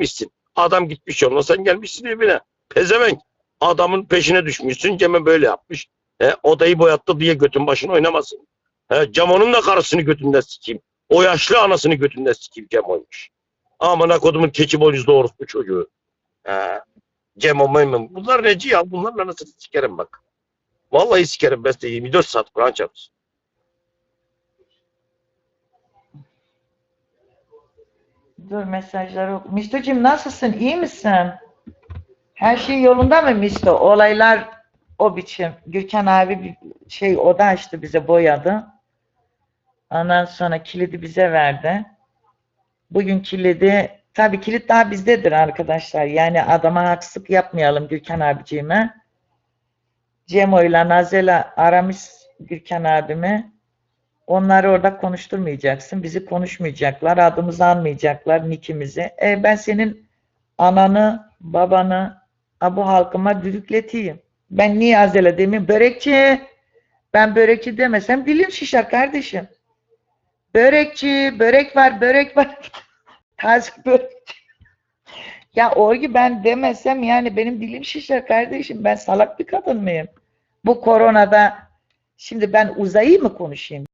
gelmişsin. Adam gitmiş yoluna sen gelmişsin evine. Pezevenk. Adamın peşine düşmüşsün. Cem'e böyle yapmış. E, odayı boyattı diye götün başına oynamasın. E, Cem onun da karısını götünde sikeyim. O yaşlı anasını götünde sikeyim Cem oymuş. Amına kodumun keçi boynuzlu orospu çocuğu. He. Cem o memnun. Bunlar neci ya? Bunların anasını sikerim bak. Vallahi sikerim beste 24 saat Kur'an çarpsın. Dur mesajları oku. Misto'cum nasılsın? İyi misin? Her şey yolunda mı Misto? Olaylar o biçim. Gürkan abi bir şey oda açtı bize boyadı. Ondan sonra kilidi bize verdi. Bugün kilidi tabii kilit daha bizdedir arkadaşlar. Yani adama haksızlık yapmayalım Gürkan abiciğime. Cemo ile Nazela aramış Gürkan abimi. Onları orada konuşturmayacaksın. Bizi konuşmayacaklar. Adımızı almayacaklar. Nikimizi. E ben senin ananı, babanı bu halkıma düdükleteyim. Ben niye azele demeyeyim? Börekçi. Ben börekçi demesem dilim şişer kardeşim. Börekçi, börek var, börek var. Taze börek. Ya Orgi ben demesem yani benim dilim şişer kardeşim. Ben salak bir kadın mıyım? Bu koronada şimdi ben uzayı mı konuşayım?